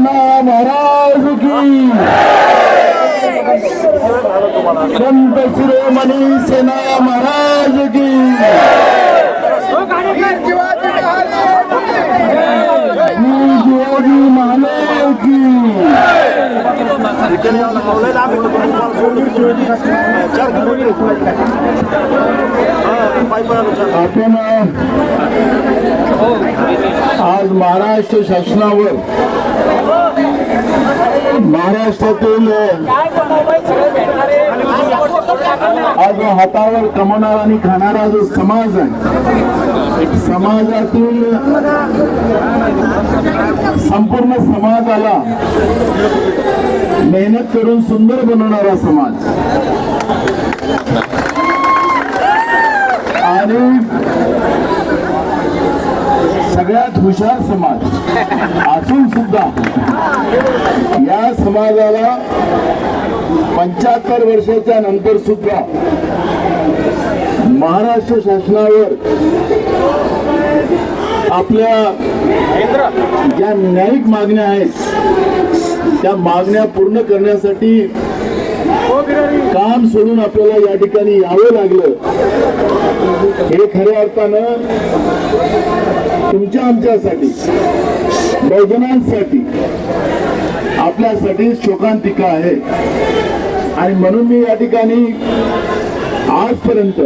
सेना महाराज की। संत शिरोमणी सेना महाराज की। आज महाराष्ट्र शासनावर महाराष्ट्रातील आज हातावर कमवणारा आणि खाणारा जो समाज आहे समाजातील संपूर्ण समाजाला मेहनत करून सुंदर बनवणारा समाज. आणि सगळ्यात हुशार समाज. असून सुद्धा या समाजाला पंच्याहत्तर वर्षाच्या नंतर सुद्धा महाराष्ट्र शासनावर आपल्या ज्या न्यायिक मागण्या आहेत त्या मागण्या पूर्ण करण्यासाठी काम सोडून आपल्याला या ठिकाणी यावं लागलं. हे खऱ्या अर्थानं तुमच्या आमच्यासाठी बहुजनांसाठी आपल्यासाठी शोकांतिका आहे. आणि म्हणून मी या ठिकाणी आजपर्यंत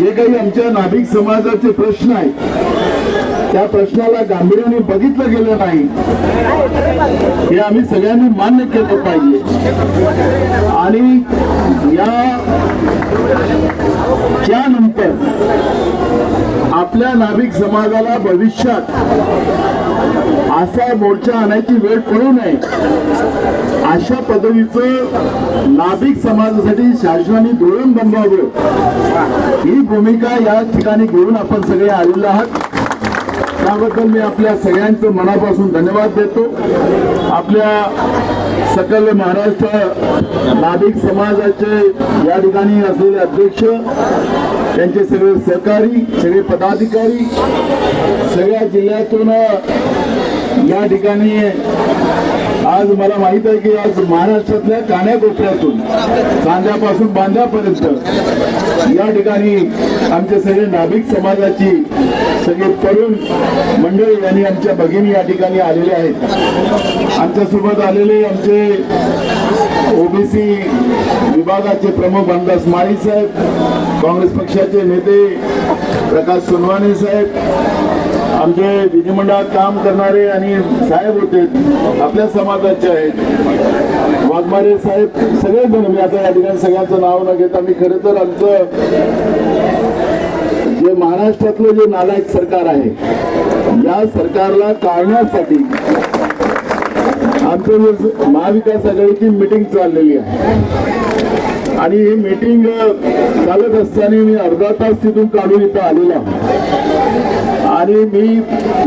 जे काही आमच्या नाभिक समाजाचे प्रश्न आहेत त्या प्रश्नाला गांभीर्याने बघितलं गेलं नाही हे आम्ही सगळ्यांनी मान्य केलं पाहिजे. आणि या त्यानंतर आपल्या नाभिक समाजाला भविष्यात असा मोर्चा आणायची वेळ पडू नये. अशा पद्धतीचं नाभिक समाजासाठी शासनाने धोरण बनवावं. ही भूमिका या ठिकाणी घेऊन आपण सगळे आलेलो आहात. त्याबद्दल मी आपल्या सगळ्यांचं मनापासून धन्यवाद देतो. आपल्या सकल महाराष्ट्र नाभिक समाजाचे या ठिकाणी असलेले अध्यक्ष त्यांचे सगळे सहकारी सगळे पदाधिकारी सगळ्या जिल्ह्यातून या ठिकाणी आज मला माहीत आहे की आज महाराष्ट्रातल्या कान्याकोपऱ्यातून कांद्यापासून बांध्यापर्यंत या ठिकाणी आमचे सगळे नाभिक समाजाची सगळे तरुण मंडळी आणि आमच्या भगिनी या ठिकाणी आलेले आहेत. आमच्यासोबत आलेले आमचे ओबीसी विभागाचे प्रमुख रामदास माळी साहेब काँग्रेस पक्षाचे नेते प्रकाश सोनवाने साहेब आमचे विधिमंडळात काम करणारे आणि साहेब होते आपल्या समाजाचे आहेत. वाघमारे साहेब सगळेजण मी आता या ठिकाणी सगळ्यांचं नाव न घेता मी खरं तर आमचं जे महाराष्ट्रातलं जे नालायक सरकार आहे या सरकारला टाळण्यासाठी आमचं महाविकास आघाडीची मिटिंग चाललेली आहे. आणि ही मिटिंग चालत असताना मी अर्धा तास तिथून काढून इथं आलेला आणि मी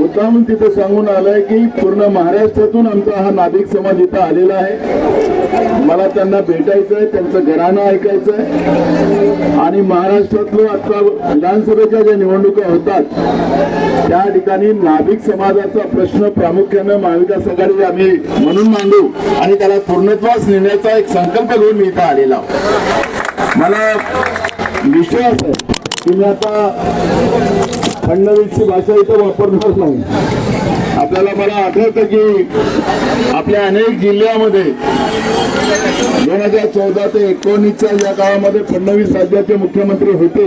मुद्दामून तिथं सांगून आलंय की पूर्ण महाराष्ट्रातून आमचा हा नाभिक समाज इथं आलेला आहे. मला त्यांना भेटायचं आहे त्यांचं घराणं ऐकायचं आहे. आणि महाराष्ट्रातलं आता विधानसभेच्या ज्या निवडणुका होतात त्या ठिकाणी नाभिक समाजाचा प्रश्न प्रामुख्यानं महाविकास आघाडी आम्ही म्हणून मांडू आणि त्याला पूर्णत्वास नेण्याचा एक संकल्प घेऊन मी इथं आलेला मला विश्वास आहे की मी आता फडणवीसची भाषा इथं वापरणार नाही. आपल्याला मला आठवतं की आपल्या अनेक जिल्ह्यामध्ये दोन हजार चौदा ते एकोणीसच्या या काळामध्ये फडणवीस राज्याचे मुख्यमंत्री होते.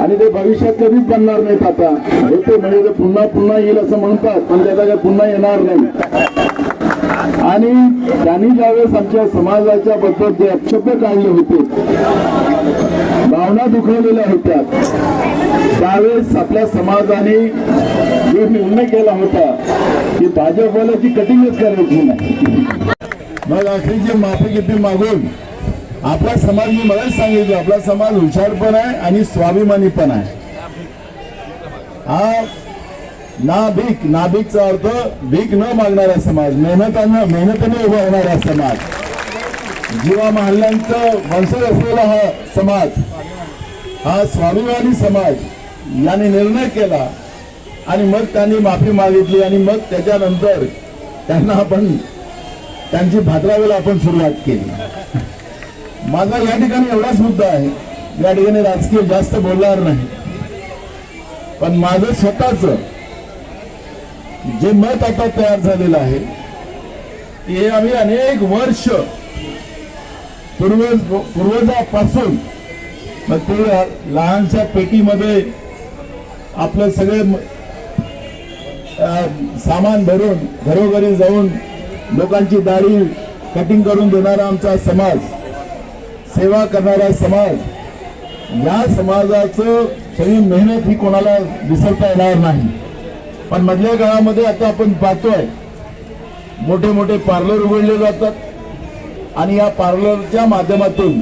आणि ते भविष्यात कधीच बनणार नाहीत आता. होते म्हणजे ते पुन्हा पुन्हा येईल असं म्हणतात पण त्याचा काही पुन्हा येणार नाही. आणि त्यांनी ज्यावेळेस आमच्या समाजाच्या बद्दल जे अपशब्द काढले होते भावना दुखवलेल्या होत्या. त्यावेळेस आपल्या समाजाने जो निर्णय केला होता की भाजपवाल्याची कटिंगच करायची नाही. मग अखेरची माफी किती मागून? आपला समाज मी मलाच सांगितलं आपला समाज हुशार पण आहे आणि स्वाभिमानी पण आहे. हा ना भीक अर्थ भीक न मागणारा समाज मेहनतानं मेहनतीने उभा होणारा समाज. जीवा महाल्यांचं वंशज असलेला हा समाज हा स्वाभिमानी समाज याने निर्णय केला आणि मग त्यांनी माफी मागितली आणि मग त्याच्यानंतर त्यांना आपण त्यांची भाद्रावेला आपण सुरुवात केली. माझा या ठिकाणी एवढाच मुद्दा आहे. या ठिकाणी राजकीय जास्त बोलणार नाही. पण माझं स्वतःच जे मत आता तयार झालेलं आहे हे आम्ही अनेक वर्ष पूर्वज पूर्वजापासून मग ते लहानशा पेटीमध्ये आपलं सगळे म- सामान भरून घरोघरी जाऊन लोकांची दाढी कटिंग करून देणारा आमचा समाज सेवा करणारा समाज या समाजाचं सगळी मेहनत ही कोणाला विसरता येणार नाही. पण मधल्या काळामध्ये आता आपण पाहतोय मोठे मोठे पार्लर उघडले जातात आणि या पार्लरच्या माध्यमातून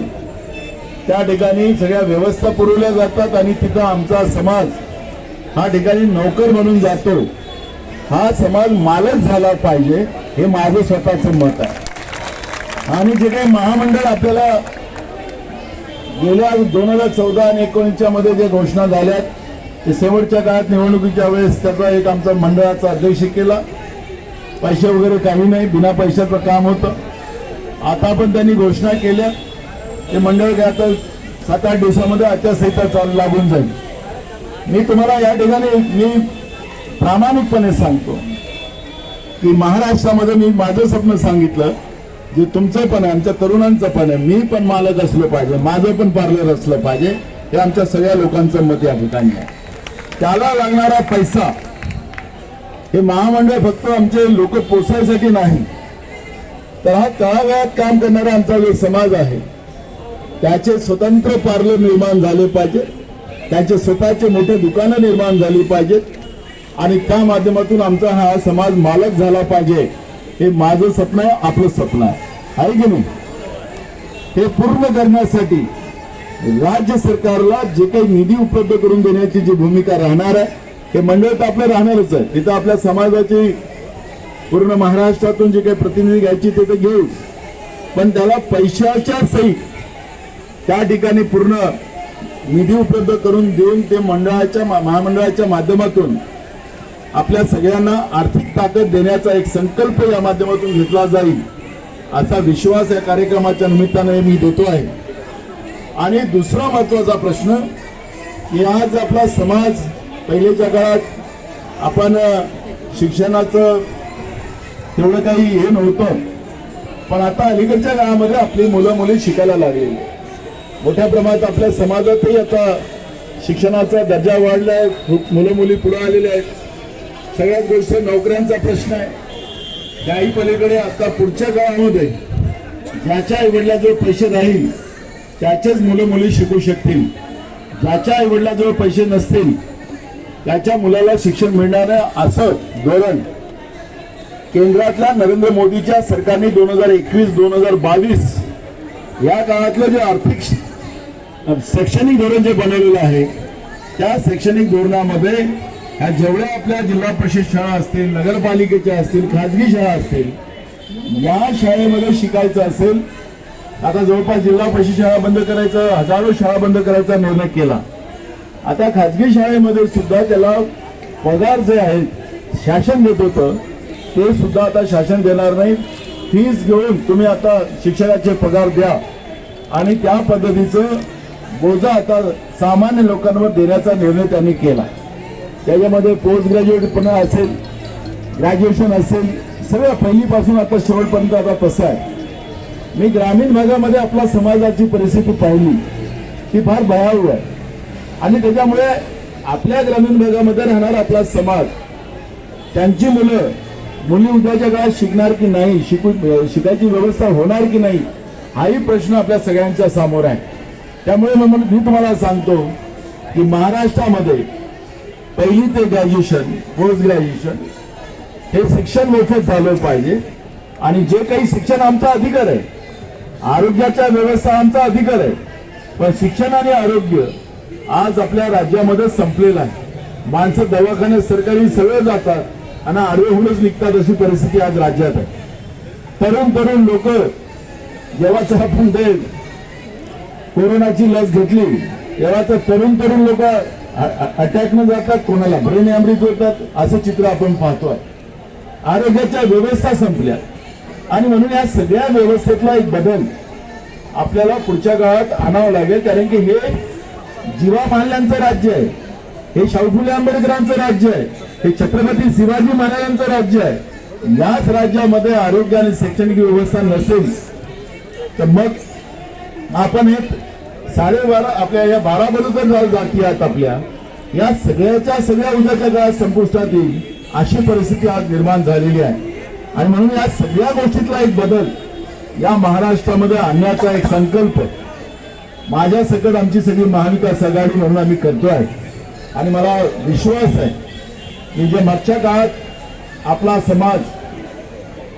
त्या ठिकाणी सगळ्या व्यवस्था पुरवल्या जातात आणि तिथं आमचा समाज हा ठिकाणी नोकर म्हणून जातो. हा समाज मालक झाला पाहिजे हे माझं स्वतःचं मत आहे. आणि जे काही महामंडळ आपल्याला गेल्या दोन हजार चौदा आणि एकोणीसच्या मध्ये जे घोषणा झाल्या ते शेवटच्या काळात निवडणुकीच्या वेळेस त्याचा एक आमचा मंडळाचा अध्यक्ष केला. पैसे वगैरे काही नाही बिना पैशाचं काम होतं. आता पण त्यांनी घोषणा केल्या. ते मंडळ काय आता सात आठ दिवसामध्ये आचारसंहिता चालू लागून जाईल. मी तुम्हाला या ठिकाणी मी प्रामाणिकपणे सांगतो की महाराष्ट्रामध्ये मी माझं स्वप्न सांगितलं जे तुमचं पण आहे आमच्या तरुणांचं पण आहे. मी पण मालक असलं पाहिजे माझं पण पार्लर असलं पाहिजे हे आमच्या सगळ्या लोकांचं मत या ठिकाणी आहे. त्याला लागणारा पैसा हे महामंडळ फक्त आमचे लोक पोसायसाठी नाही. तर हा तळागाळात काम करणारा आमचा जो समाज आहे त्याचे स्वतंत्र पार्लर निर्माण झाले पाहिजे. त्याचे स्वतःचे मोठे दुकानं निर्माण झाली पाहिजेत. आणि त्या माध्यमातून आमचा हा समाज मालक झाला पाहिजे. हे माझं स्वप्न आहे आपलं स्वप्न आहे. आहे की नाही? हे पूर्ण करण्यासाठी राज्य सरकारला जे काही निधी उपलब्ध करून देण्याची जी भूमिका राहणार आहे हे मंडळ तर आपलं राहणारच आहे. तिथं आपल्या समाजाची पूर्ण महाराष्ट्रातून जे काही प्रतिनिधी घ्यायची ते तर घेऊ पण त्याला पैशाच्या सहित त्या ठिकाणी पूर्ण निधी उपलब्ध करून देऊन ते मंडळाच्या महामंडळाच्या माध्यमातून आपल्या सगळ्यांना आर्थिक ताकद देण्याचा एक संकल्प या माध्यमातून घेतला जाईल असा विश्वास या कार्यक्रमाच्या निमित्ताने मी देतो आहे. आणि दुसरा महत्त्वाचा प्रश्न की आज आपला समाज पहिलेच्या काळात आपण शिक्षणाचं तेवढं काही हे नव्हतं पण आता अलीकडच्या काळामध्ये आपली मुलं मुली शिकायला लागलेली मोठ्या प्रमाणात आपल्या समाजातही आता शिक्षणाचा दर्जा वाढला खूप मुलं मुली पुढे आलेले आहेत. सगळ्यात गोष्ट नोकऱ्यांचा प्रश्न आहे. त्याही पलीकडे आता पुढच्या काळामध्ये ज्याच्या आईवडिलाजवळ पैसे राहील त्याचेच मुलं मुली शिकू शकतील. ज्याच्या आईवडिलाजवळ पैसे नसतील त्याच्या मुलाला शिक्षण मिळणार असं धोरण केंद्रातल्या नरेंद्र मोदीच्या सरकारने दोन हजार एकवीस दोन हजार बावीस या काळातलं जे आर्थिक शैक्षणिक धोरण जे बनवलेलं आहे त्या शैक्षणिक धोरणामध्ये ह्या जेवढ्या आपल्या जिल्हा परिषद शाळा असतील नगरपालिकेच्या असतील खाजगी शाळा असतील या शाळेमध्ये शिकायचं असेल आता जवळपास जिल्हा परिषद शाळा बंद करायचं हजारो शाळा बंद करायचा निर्णय केला. आता खाजगी शाळेमध्ये सुद्धा त्याला पगार जे आहेत शासन देत होतं ते सुद्धा आता शासन देणार नाही. फीस घेऊन तुम्ही आता शिक्षकाचे पगार द्या. आणि त्या पद्धतीचं बोजा आता सामान्य लोकांवर देण्याचा निर्णय त्यांनी केला. त्याच्यामध्ये पोस्ट ग्रॅज्युएट पण असेल ग्रॅज्युएशन असेल सगळं पहिलीपासून आता शेवटपर्यंत आता तसं आहे. मी ग्रामीण भागामध्ये आपल्या समाजाची परिस्थिती पाहिली ती फार भयावह आहे. आणि त्याच्यामुळे आपल्या ग्रामीण भागामध्ये राहणारा आपला समाज त्यांची मुलं मुली उद्याच्या काळात शिकणार की नाही शिकू शिकायची व्यवस्था होणार की नाही हाही प्रश्न आपल्या सगळ्यांच्या समोर आहे. त्यामुळे मग मी तुम्हाला सांगतो की महाराष्ट्रामध्ये पहिली ते ग्रॅज्युएशन पोस्ट ग्रॅज्युएशन हे शिक्षण मोफत झालं पाहिजे. आणि जे काही शिक्षण आमचा अधिकार आहे आरोग्याच्या व्यवस्था आमचा अधिकार आहे पण शिक्षण आणि आरोग्य आज आपल्या राज्यामध्ये संपलेलं आहे. माणसं दवाखान्यात सरकारी सगळं जातात आणि आरोग्यहूनच निघतात अशी परिस्थिती आज राज्यात आहे. तरुण तरुण लोक जेव्हा आपण देईल कोरोनाची लस घेतली तेव्हा तर तरुण तरुण लोक अटॅक न जातात कोणाला ब्रेन अमृत होतात असं चित्र आपण पाहतोय. आरोग्याच्या व्यवस्था संपल्या. आणि म्हणून या सगळ्या व्यवस्थेतला एक बदल आपल्याला पुढच्या काळात आणावं लागेल कारण की हे जीवा माल्यांचं राज्य आहे. हे शाहू फुले आंबेडकरांचं राज्य आहे. हे छत्रपती शिवाजी महाराजांचं राज्य आहे. याच राज्यामध्ये आरोग्य आणि शैक्षणिक व्यवस्था नसेल तर मग आपण हे साडेबारा आपल्या या बारा बरोबर जाती आहेत आपल्या. या सगळ्याच्या सगळ्या उद्याच्या काळात संपुष्टात येईल अशी परिस्थिती आज निर्माण झालेली आहे. आणि म्हणून या सगळ्या गोष्टीतला एक बदल या महाराष्ट्रामध्ये आणण्याचा एक संकल्प माझ्या सकट आमची सगळी महाविकास आघाडी म्हणून आम्ही करतो आहे आणि मला विश्वास आहे की जे मागच्या काळात आपला समाज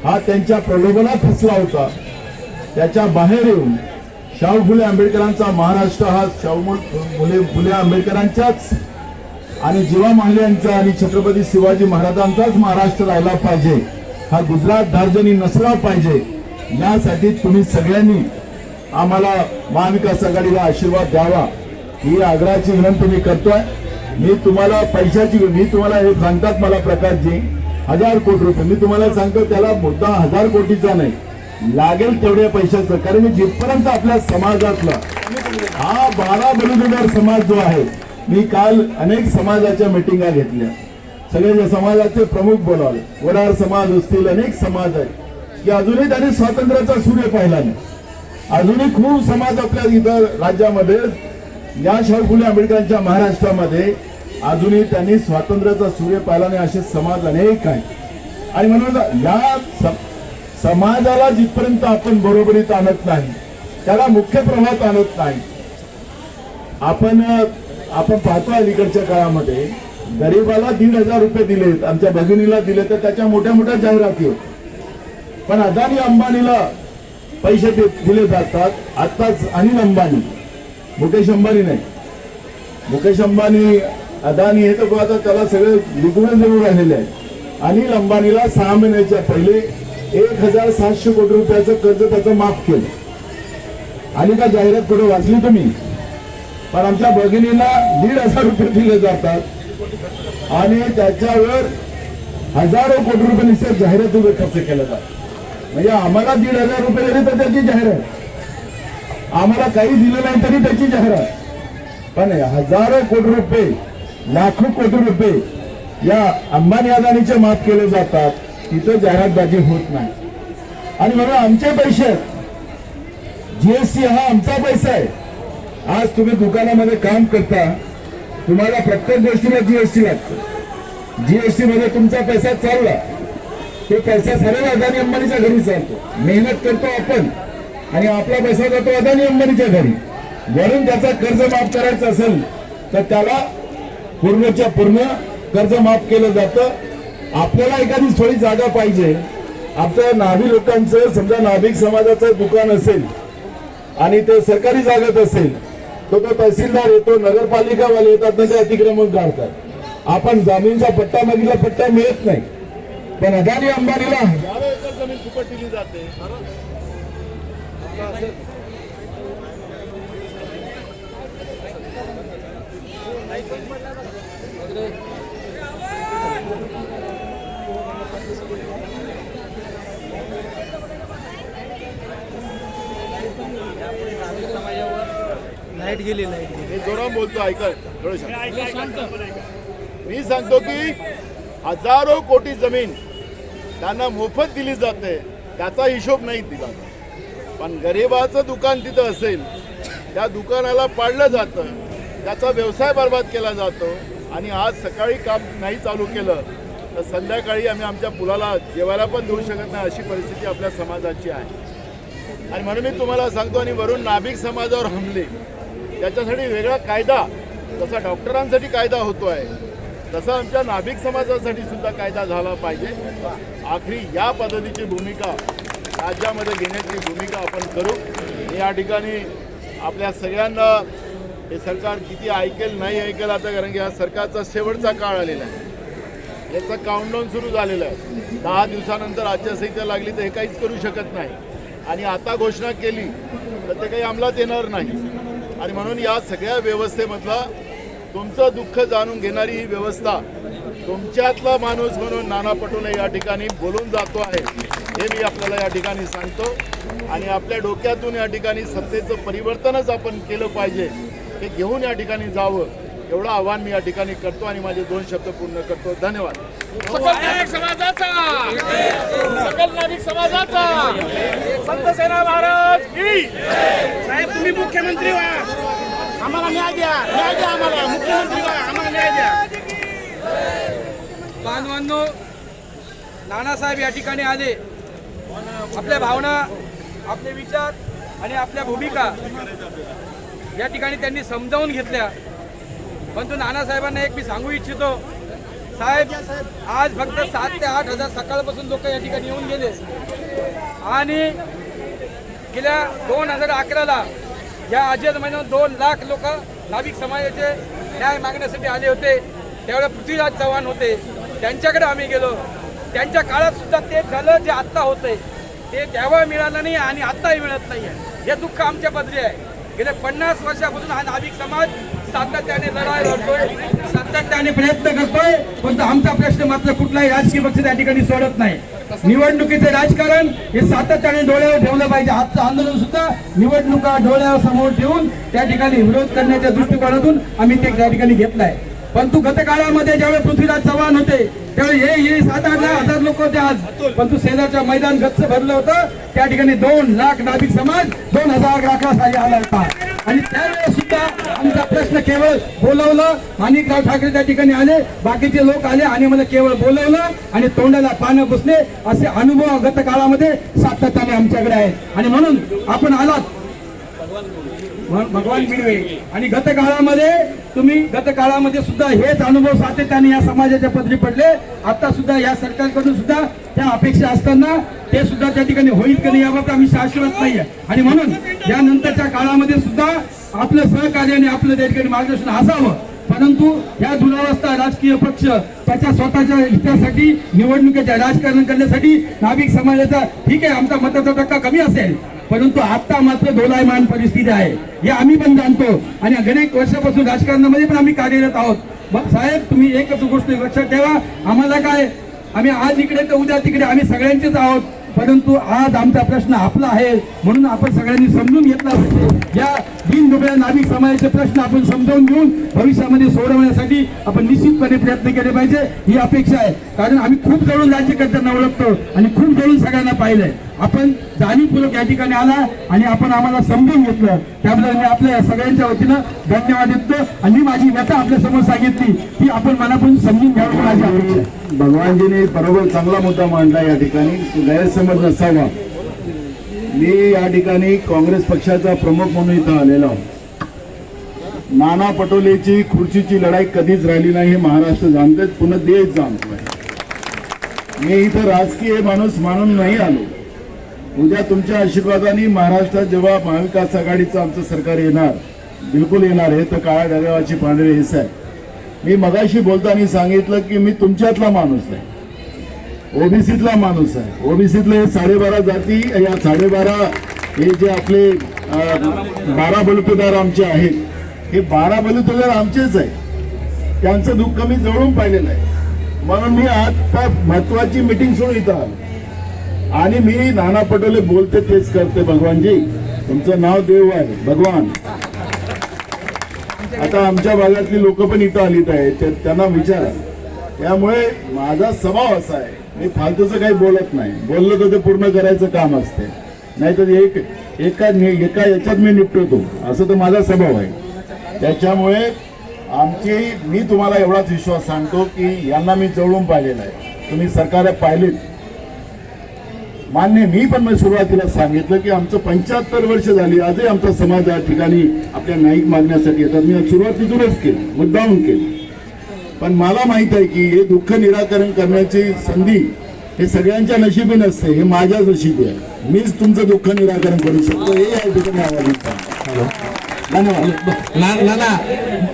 हा त्यांच्या प्रलोभनात फसला होता त्याच्या बाहेर येऊन शाहू फुले आंबेडकरांचा महाराष्ट्र हा शाहू फुले फुले आंबेडकरांच्याच आणि जीवा माल्यांचा आणि छत्रपती शिवाजी महाराजांचाच महाराष्ट्र राहिला पाहिजे. हा गुजरात दार्जनी नसला पाहिजे. यासाठी तुम्ही सगळ्यांनी आम्हाला महाविकास आघाडीला आशीर्वाद द्यावा. ही आग्रहाची विनंती मी करतोय. मी तुम्हाला पैशाची मी तुम्हाला हे सांगतात मला प्रकारची. हजार कोटी रुपये. मी तुम्हाला सांगतो त्याला मुद्दा हजार कोटीचा नाही. लागेल तेवढ्या पैशाचं. कारण मी जिथपर्यंत आपल्या समाजातला हा बारा बलुतेदार समाज जो आहे मी काल अनेक समाजाच्या मिटिंगा घेतल्या. सगळे जे समाजाचे प्रमुख बोलावले. वडार समाज असतील अनेक समाज आहेत. की अजूनही त्यांनी स्वातंत्र्याचा सूर्य पाहिला नाही. अजूनही खूप समाज आपल्या इतर राज्यामध्ये या शाहू फुले आंबेडकरांच्या महाराष्ट्रामध्ये अजूनही त्यांनी स्वातंत्र्याचा सूर्य पाहिला नाही असे समाज अनेक आहेत. आणि म्हणून या समाजाला जिथपर्यंत आपण बरोबरीत आणत नाही त्याला मुख्य प्रवाहात आणत नाही. आपण आपण पाहतो अलीकडच्या काळामध्ये गरीबाला दीड हजार रुपये दिलेत आमच्या भगिनीला दिले तर त्याच्या मोठ्या मोठ्या जाहिराती होत पण अदानी अंबानीला पैसे दिले जातात. आत्ताच अनिल अंबानी मुकेश अंबानी नाही. मुकेश अंबानी अदानी हे तर आता त्याला सगळे लिगून जरूर राहिलेले आहे अनिल अंबानीला सहा महिन्याच्या पहिले एक हजार सातशे कोटी रुपयाचं कर्ज त्याचं माफ केलं. आणि का जाहिरात कुठे वाचली तुम्ही? पण आमच्या भगिनीला दीड हजार रुपये दिले जातात. आणि त्याच्यावर हजारो कोटी रुपये निश्चित जाहिरातीवर खर्च केला जात म्हणजे आम्हाला दीड हजार रुपये दिले तर त्याची जाहिरात. आम्हाला काही दिलं नाही तरी त्याची जाहिरात. पण हजारो कोटी रुपये लाखो कोटी रुपये या अंबानी अदानीचे माफ केले जातात. तिथं जाहिरातबाजी होत नाही. आणि म्हणून आमचे पैसे जीएसटी हा आमचा पैसा आहे. आज तुम्ही दुकानामध्ये काम करता तुम्हाला प्रत्येक गोष्टीला जीएसटी लागतो. जीएसटी मध्ये तुमचा पैसा चालला तो पैसा सरळ अदानी अंबानीच्या घरी चालतो. मेहनत करतो आपण आणि आपला पैसा जातो अदानी अंबानीच्या घरी. वरून त्याचा कर्ज माफ करायचं असेल तर त्याला पूर्णच्या पूर्ण कर्ज माफ केलं जातं. आपल्याला एखादी थोडी जागा पाहिजे. आपल्या नाभी लोकांचं समजा नाभिक समाजाचं दुकान असेल आणि ते सरकारी जागेत असेल तो तो तहसीलदार येतो नगरपालिकावाले येतात ना ते अतिक्रमण काढतात. आपण जमीनचा पट्टा मागितला पट्टा मिळत नाही. पण अदानी अंबानीला जमीन दिली जाते लाइट गेली लाइट गेली मी जोरात बोलतो ऐका थोडं शांत. मी सांगतो की हजारो कोटी जमीन त्यांना मोफत दिली जाते त्याचा हिशोब नाही दिला जात. पण गरिबाचं दुकान तिथं असेल त्या दुकानाला पाडलं जातं त्याचा व्यवसाय बर्बाद केला जातो आणि आज सकाळी काम नाही चालू केलं तर संध्याकाळी आम्ही आमच्या मुलाला जेवायला पण देऊ शकत नाही अशी परिस्थिती आपल्या समाजाची आहे आणि म्हणून मी तुम्हाला सांगतो आणि वरून नाभिक समाजावर हमले त्याच्यासाठी वेगळा कायदा जसा डॉक्टरांसाठी कायदा होतो आहे तसा आमच्या नाभिक समाजासाठी सुद्धा कायदा झाला पाहिजे. आखरी या पद्धतीची भूमिका राज्यामध्ये घेण्याची भूमिका आपण करू. या ठिकाणी आपल्या सगळ्यांना हे सरकार किती ऐकेल नाही ऐकेल आता कारण की हा सरकारचा शेवटचा काळ आलेला आहे. याचं काउंटडाऊन सुरू झालेलं आहे. दहा दिवसानंतर आचारसंहिता लागली तर हे काहीच करू शकत नाही. आणि आता घोषणा केली तर ते काही अंमलात येणार नाही. आणि म्हणून या सगळ्या व्यवस्थेमधला तुमचं दुःख जाणून घेणारी ही व्यवस्था तुमच्यातला माणूस म्हणून नाना पटोले या ठिकाणी बोलून जातो आहे हे मी आपल्याला या ठिकाणी सांगतो. आणि आपल्या डोक्यातून या ठिकाणी सत्तेचं परिवर्तनच आपण केलं पाहिजे हे घेऊन या ठिकाणी जावं एवढं आव्हान मी या ठिकाणी करतो आणि माझे दोन शब्द पूर्ण करतो. धन्यवाद. समाजाचा! समाजाचा! संत सेना महाराज की! तुम्ही मुख्यमंत्री व्हा. आम्हाला न्याय द्या. न्याय द्या आम्हाला. मुख्यमंत्री व्हा. आम्हाला न्याय द्या. बांधवांनो नानासाहेब या ठिकाणी आले. आपल्या भावना आपले विचार आणि आपल्या भूमिका या ठिकाणी त्यांनी समजावून घेतल्या. परंतु नानासाहेबांना एक मी सांगू इच्छितो. साहेब आज फक्त सात ते आठ हजार सकाळपासून लोक या ठिकाणी येऊन गेले. आणि गेल्या दोन हजार अकराला या अजय महिन्यात दोन लाख लोक नाविक समाजाचे न्याय मागण्यासाठी आले होते. त्यावेळेला पृथ्वीराज चव्हाण होते. त्यांच्याकडे आम्ही गेलो. त्यांच्या काळात सुद्धा ते झालं जे आत्ता होते ते तेव्हा मिळालं नाही आणि आत्ताही मिळत नाही आहे हे दुःख आमच्या बदली आहे. गेल्या पन्नास वर्षापासून हा नाविक समाज सातत्याने लढाई लढतोय. सातत्याने प्रयत्न करतोय. पण आमचा प्रश्न मात्र कुठलाही राजकीय पक्ष त्या ठिकाणी सोडत नाही. निवडणुकीचे राजकारण हे सातत्याने डोळ्यावर ठेवलं पाहिजे. आजचं आंदोलन सुद्धा निवडणुका डोळ्यावर समोर ठेवून त्या ठिकाणी विरोध करण्याच्या दृष्टिकोनातून आम्ही ते त्या ठिकाणी घेतलाय. परंतु गतकाळामध्ये ज्यावेळी ज्यावेळेस पृथ्वीराज चव्हाण होते त्यावेळी हे हे सात आठ दहा हजार लोक होते आज. परंतु सेनाच्या मैदान गच्च भरलं होतं त्या ठिकाणी दोन लाख नाभिक समाज दोन हजार लाखासाठी आला होता. आणि त्यावेळेस सुद्धा आमचा प्रश्न केवळ बोलवलं माणिकराव ठाकरे त्या ठिकाणी आले बाकीचे लोक आले आणि मला केवळ बोलवलं आणि तोंडाला पानं पुसले असे अनुभव गत काळामध्ये सातत्याने आमच्याकडे आहेत. आणि म्हणून आपण आलात भगवान मिळवे. आणि गतकाळामध्ये तुम्ही गतकाळामध्ये सुद्धा हेच अनुभव सातत्याने या समाजाच्या पदरी पडले. आता सुद्धा या सरकारकडून सुद्धा त्या अपेक्षा असताना ते सुद्धा त्या ठिकाणी होईल की नाही याबाबत आम्ही शाश्वत नाहीये. आणि म्हणून यानंतरच्या काळामध्ये सुद्धा आपलं सहकार्याने आपलं त्या ठिकाणी मार्गदर्शन असावं. परंतु या दुरावस्था राजकीय पक्ष त्याच्या स्वतःच्या हितासाठी निवडणुकीच्या राजकारण करण्यासाठी नाभिक समाजाचा ठीक आहे आमचा मताचा टक्का कमी असेल. परंतु आता मात्र दोलायमान परिस्थिती आहे. हे आम्ही पण जाणतो. आणि अनेक वर्षापासून राजकारणामध्ये पण आम्ही कार्यरत आहोत. साहेब तुम्ही एकच गोष्ट लक्षात ठेवा. आम्हाला काय आम्ही आज इकडे तर उद्या तिकडे आम्ही सगळ्यांचेच आहोत. परंतु आज आमचा प्रश्न आपला आहे. म्हणून आपण सगळ्यांनी समजून घेतला पाहिजे. या दिन दुबळ्या नाविक समाजाचे प्रश्न आपण समजावून घेऊन भविष्यामध्ये सोडवण्यासाठी आपण निश्चितपणे प्रयत्न केले पाहिजे. ही अपेक्षा आहे. कारण आम्ही खूप जवळून राज्यकर्त्यांना ओळखतो आणि खूप जवळून सगळ्यांना पाहिलंय. आपण जाणीवपूर्वक या ठिकाणी आला आणि आपण आम्हाला समजून घेतलं. त्याबद्दल मी आपल्या या सगळ्यांच्या वतीनं धन्यवाद देतो आणि मी माझी व्यथा आपल्यासमोर सांगितली ती आपण मनापासून समजून घ्यावी माझी अपेक्षा भगवानजीने बरोबर चांगला मुद्दा मांडला या ठिकाणी. गैरसमज नसावा. मी या ठिकाणी काँग्रेस पक्षाचा प्रमुख म्हणून इथं आलेलो नाना पटोलेची खुर्चीची लढाई कधीच राहिली नाही हे महाराष्ट्र जाणतोय. पुन्हा देश जाणतोय. मी इथं राजकीय माणूस मानून नाही आलो. उद्या तुमच्या आशीर्वादाने महाराष्ट्रात जेव्हा महाविकास आघाडीचं आमचं सरकार येणार बिलकुल येणार आहे तर काळ्या दगावाची पांढरे हेच आहे. मी मगाशी बोलताना सांगितलं की मी तुमच्यातला माणूस आहे. ओबीसीतला माणूस आहे. ओबीसीतले साडेबारा जाती या साडेबारा हे जे आपले बारा बलुतेदार आमचे आहेत हे बारा बलुतेदार आमचेच आहे त्यांचं दुःख मी जवळून पाहिलेलं आहे. म्हणून मी आता महत्वाची मिटिंग सोडून इथं आलो. आणि मी नाना पटोले बोलते तेच करते भगवानजी. तुमचं नाव देव आहे. भगवान. आता आमच्या भागातली लोक पण इथं आलीत आहेत. त्यांना विचारा. त्यामुळे माझा स्वभाव असा आहे. मी फालतूचं काही बोलत नाही. बोललं तर ते पूर्ण करायचं काम असते. नाहीतर एक एका एका याच्यात मी निपटवतो असं तर माझा स्वभाव आहे. त्याच्यामुळे आमची मी तुम्हाला एवढाच विश्वास सांगतो की यांना मी जवळून पाहिलेला आहे. तुम्ही सरकार पाहिलेत. मान्य मी पण मी सुरुवातीला सांगितलं की आमचं पंच्याहत्तर वर्ष झाली आजही आमचा समाज या ठिकाणी आपल्या न्यायिक मागण्यासाठी येतात. मी सुरुवातीतूनच केलं मुद्दाहून केलं. पण मला माहीत आहे की हे दुःख निराकरण करण्याची संधी हे सगळ्यांच्या नशिबी नसते हे माझ्याच नशिबी आहे. मीच तुमचं दुःख निराकरण करू शकतो हे या ठिकाणी आवाज नाना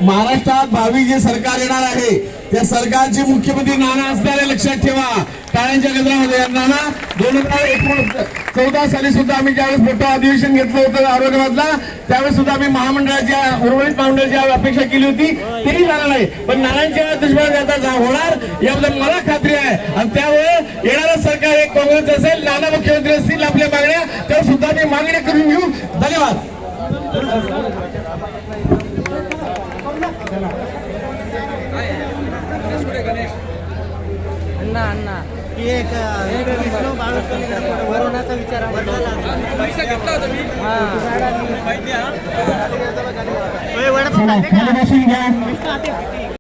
महाराष्ट्रात भावी जे सरकार येणार आहे. त्या सरकारचे मुख्यमंत्री नाना असणारे लक्षात ठेवा. कारण गजरामध्ये. नाना दोन हजार एकोण चौदा साली सुद्धा आम्ही ज्यावेळेस मोठं अधिवेशन घेतलं होतं औरंगाबादला त्यावेळेस सुद्धा आम्ही महामंडळाच्या उर्वरित महामंडळाची अपेक्षा केली होती. तेही झालं नाही. पण नारायणच्या दुष्काळ आता जा- होणार याबद्दल मला खात्री आहे. आणि त्यामुळे येणारं सरकार एक काँग्रेस असेल नाना मुख्यमंत्री असतील आपल्या मागण्या त्या सुद्धा मी मागण्या करून घेऊ. धन्यवाद. अण्णा अण्णा. की एक एक विष्णू बाळूसकर कोरोनाचा विचार पैसा घेतला